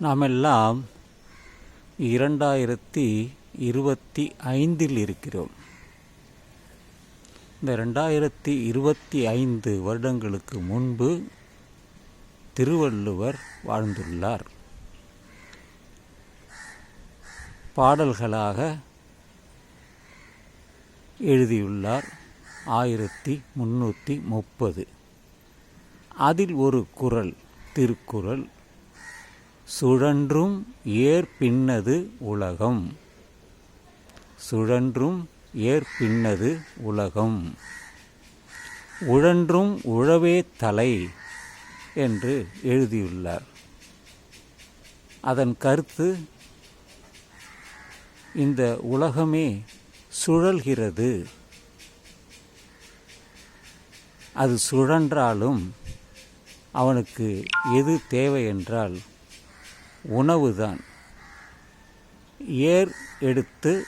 நாமெல்லாம் இரண்டாயிரத்தி இருபத்தி ஐந்தில் இருக்கிறோம். இந்த ரெண்டாயிரத்தி இருபத்தி ஐந்து வருடங்களுக்கு முன்பு திருவள்ளுவர் வாழ்ந்துள்ளார். பாடல்களாக எழுதியுள்ளார் ஆயிரத்தி முன்னூற்றி முப்பது. அதில் ஒரு குறள் திருக்குறள் சுழன்றும் ஏர் பின்னது உலகம். சுழன்றும் ஏர் பின்னது உலகம். உழன்றும் உழவே தலை என்று எழுதியுள்ளார். அதன் கருத்து இந்த உலகமே சுழல்கிறது. அது சுழன்றாலும் அவனுக்கு எது தேவை என்றால் உணவுதான். ஏர் எடுத்து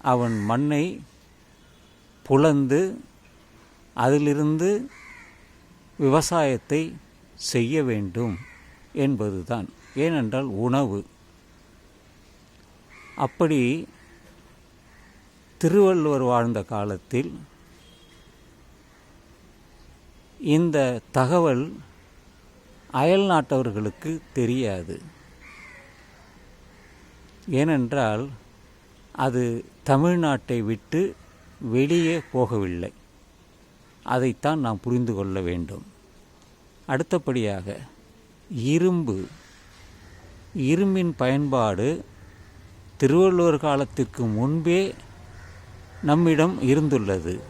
அவன் மண்ணை புலந்து அதிலிருந்து விவசாயத்தை செய்ய வேண்டும் என்பதுதான். ஏனென்றால் உணவு. அப்படி திருவள்ளுவர் வாழ்ந்த காலத்தில் இந்த தகவல் அயல் நாட்டவர்களுக்கு தெரியாது. ஏனென்றால் அது தமிழ்நாட்டை விட்டு வெளியே போகவில்லை. அதைத்தான் நாம் புரிந்து கொள்ள வேண்டும். அடுத்தபடியாக இரும்பு இரும்பின் பயன்பாடு திருவள்ளுவர் காலத்திற்கு முன்பே நம்மிடம் இருந்துள்ளது.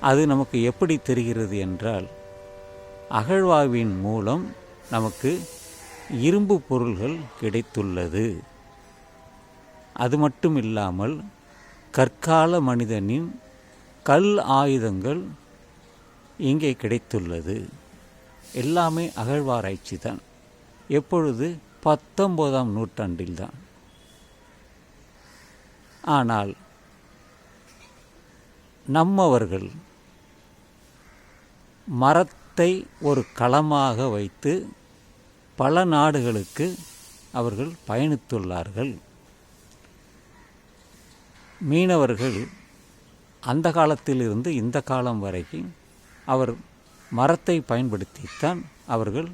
அது நமக்கு எப்படி தெரிகிறது என்றால் அகழ்வாய்வின் மூலம் நமக்கு இரும்பு பொருள்கள் கிடைத்துள்ளது. அது மட்டும் இல்லாமல் கற்கால மனிதனின் கல் ஆயுதங்கள் இங்கே கிடைத்துள்ளது. எல்லாமே அகழ்வாராய்ச்சி தான். எப்பொழுது? பத்தொம்போதாம் நூற்றாண்டில்தான். ஆனால் நம்மவர்கள் மரத்தை ஒரு களமாக வைத்து பல நாடுகளுக்கு அவர்கள் பயணித்துள்ளார்கள். மீனவர்கள் அந்த காலத்திலிருந்து இந்த காலம் வரைக்கும் அவர் மரத்தை பயன்படுத்தித்தான் அவர்கள்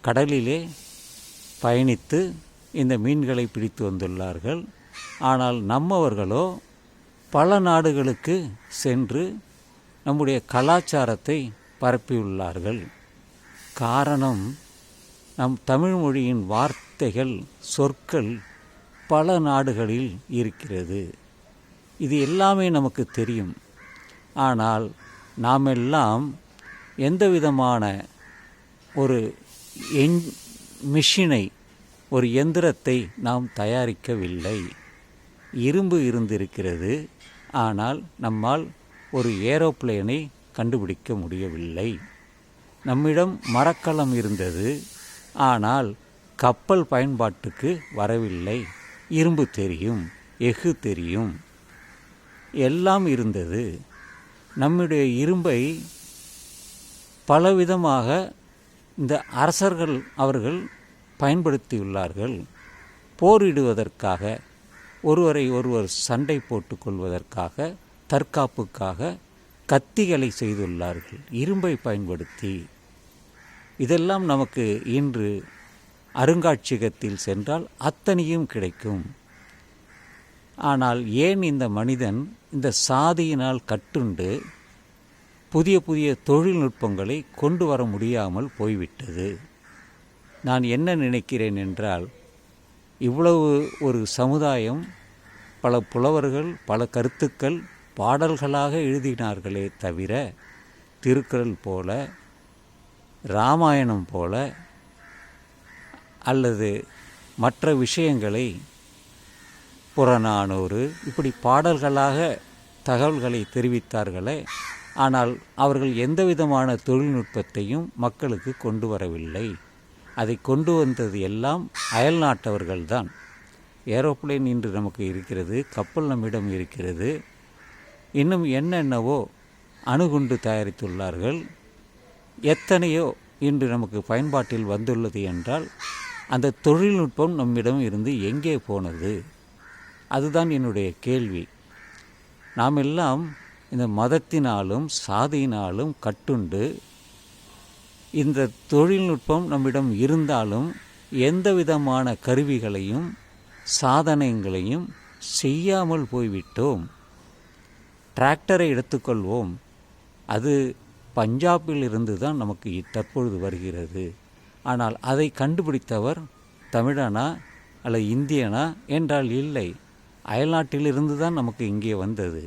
கடலிலே பயணித்து இந்த மீன்களை பிடித்து வந்துள்ளார்கள். ஆனால் நம்மவர்களோ பல நாடுகளுக்கு சென்று நம்முடைய கலாச்சாரத்தை பரப்பியுள்ளார்கள். காரணம் நம் தமிழ் மொழியின் வார்த்தைகள் சொற்கள் பல நாடுகளில் இருக்கிறது. இது எல்லாமே நமக்கு தெரியும். ஆனால் நாம் எல்லாம் எந்த விதமான ஒரு என் மிஷினை ஒரு எந்திரத்தை நாம் தயாரிக்கவில்லை. இரும்பு இருந்திருக்கிறது. ஆனால் நம்மால் ஒரு ஏரோப்ளேனை கண்டுபிடிக்க முடியவில்லை. நம்மிடம் மரக்கலம் இருந்தது. ஆனால் கப்பல் பயன்பாட்டுக்கு வரவில்லை. இரும்பு தெரியும் எஃகு தெரியும். எல்லாம் இருந்தது. நம்முடைய இரும்பை பலவிதமாக இந்த அரசர்கள் அவர்கள் பயன்படுத்தியுள்ளார்கள். போரிடுவதற்காக ஒருவரை ஒருவர் சண்டை போட்டுக்கொள்வதற்காக தற்காப்புக்காக கத்திகளை செய்துள்ளார்கள். இரும்பை பயன்படுத்தி. இதெல்லாம் நமக்கு இன்று அருங்காட்சியகத்தில் சென்றால் அத்தனையும் கிடைக்கும். ஆனால் ஏன் இந்த மனிதன் இந்த சாதியினால் கட்டுண்டு புதிய புதிய தொழில்நுட்பங்களை கொண்டு வர முடியாமல் போய்விட்டது. நான் என்ன நினைக்கிறேன் என்றால் இவ்வளவு ஒரு சமுதாயம் பல புலவர்கள் பல கருத்துக்கள் பாடல்களாக எழுதினார்களே தவிர திருக்குறள் போல ராமாயணம் போல அல்லது மற்ற விஷயங்களை புறநானூறு. இப்படி பாடல்களாக தகவல்களை தெரிவித்தார்களே ஆனால் அவர்கள் எந்த விதமான தொழில்நுட்பத்தையும் மக்களுக்கு கொண்டு வரவில்லை. அதை கொண்டு வந்தது எல்லாம் அயல் நாட்டவர்கள்தான். ஏரோப்ளேன் இன்று நமக்கு இருக்கிறது கப்பல் நம்மிடம் இருக்கிறது. இன்னும் என்னென்னவோ அணுகுண்டு தயாரித்துள்ளார்கள். எத்தனையோ இன்று நமக்கு பயன்பாட்டில் வந்துள்ளது என்றால் அந்த தொழில்நுட்பம் நம்மிடம் இருந்து எங்கே போனது? அதுதான் என்னுடைய கேள்வி. நாம் எல்லாம் இந்த மதத்தினாலும் சாதியினாலும் கட்டுண்டு இந்த தொழில்நுட்பம் நம்மிடம் இருந்தாலும் எந்த விதமான கருவிகளையும் சாதனைகளையும் செய்யாமல் போய்விட்டோம். டிராக்டரை எடுத்துக்கொள்வோம். அது பஞ்சாபில் இருந்து தான் நமக்கு தற்பொழுது வருகிறது. ஆனால் அதை கண்டுபிடித்தவர் தமிழனா அல்ல இந்தியனா என்றால் இல்லை. அயல்நாட்டிலிருந்து தான் நமக்கு இங்கே வந்தது.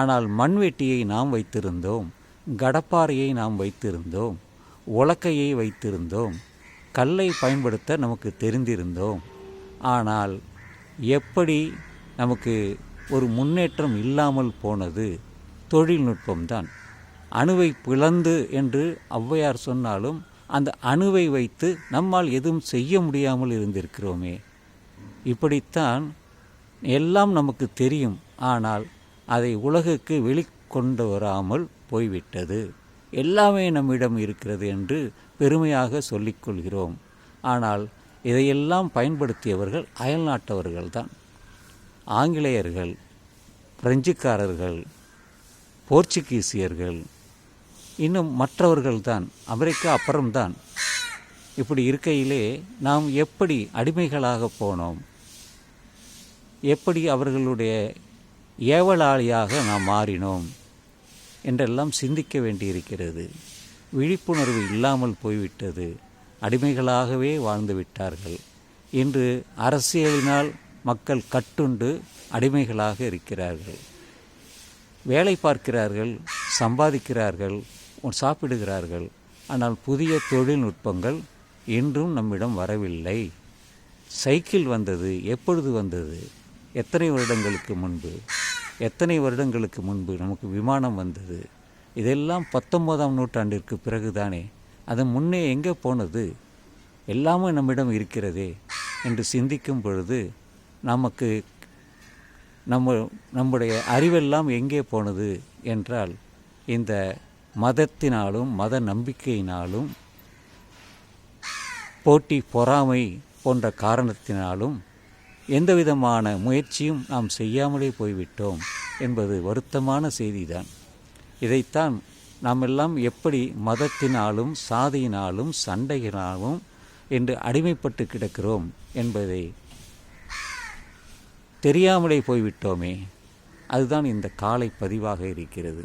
ஆனால் மண்வெட்டியை நாம் வைத்திருந்தோம் கடப்பாறையை நாம் வைத்திருந்தோம் உலக்கையை வைத்திருந்தோம் கல்லை பயன்படுத்த நமக்கு தெரிந்திருந்தோம். ஆனால் எப்படி நமக்கு ஒரு முன்னேற்றம் இல்லாமல் போனது? தொழில்நுட்பம்தான். அணுவை பிளந்து என்று ஔவையார் சொன்னாலும் அந்த அணுவை வைத்து நம்மால் எதுவும் செய்ய முடியாமல் இருந்திருக்கிறோமே. இப்படித்தான் எல்லாம் நமக்கு தெரியும். ஆனால் அதை உலகுக்கு வெளிக்கொண்டு வராமல் போய்விட்டது. எல்லாமே நம்மிடம் இருக்கிறது என்று பெருமையாக சொல்லிக்கொள்கிறோம். ஆனால் இதையெல்லாம் பயன்படுத்தியவர்கள் அயல்நாட்டவர்கள்தான். ஆங்கிலேயர்கள் பிரெஞ்சுக்காரர்கள் போர்ச்சுகீசியர்கள் இன்னும் மற்றவர்கள்தான் அமெரிக்கா அப்புறம்தான். இப்படி இருக்கையிலே நாம் எப்படி அடிமைகளாக போனோம்? எப்படி அவர்களுடைய ஏவலாளியாக நாம் மாறினோம் என்றெல்லாம் சிந்திக்க வேண்டியிருக்கிறது. விழிப்புணர்வு இல்லாமல் போய்விட்டது. அடிமைகளாகவே வாழ்ந்து விட்டார்கள். இன்று அரசியலினால் மக்கள் கட்டுண்டு அடிமைகளாக இருக்கிறார்கள். வேலை பார்க்கிறார்கள் சம்பாதிக்கிறார்கள் சாப்பிடுகிறார்கள். ஆனால் புதிய தொழில்நுட்பங்கள் இன்றும் நம்மிடம் வரவில்லை. சைக்கிள் வந்தது எப்பொழுது வந்தது? எத்தனை வருடங்களுக்கு முன்பு எத்தனை வருடங்களுக்கு முன்பு நமக்கு விமானம் வந்தது? இதெல்லாம் பத்தொன்பதாம் நூற்றாண்டிற்கு பிறகுதானே. அது முன்னே எங்கே போனது? எல்லாமே நம்மிடம் இருக்கிறதே என்று சிந்திக்கும் பொழுது நமக்கு நம்ம நம்முடைய அறிவெல்லாம் எங்கே போனது என்றால் இந்த மதத்தினாலும் மத நம்பிக்கையினாலும் போட்டி பொறாமை போன்ற காரணத்தினாலும் எந்த விதமான முயற்சியும் நாம் செய்யாமலே போய்விட்டோம் என்பது வருத்தமான செய்திதான். இதைத்தான் நாம் எல்லாம் எப்படி மதத்தினாலும் சாதியினாலும் சண்டையினாலும் என்று அடிமைப்பட்டு கிடக்கிறோம் என்பதை தெரியாமலே போய்விட்டோமே. அதுதான் இந்த காலை பதிவாக இருக்கிறது.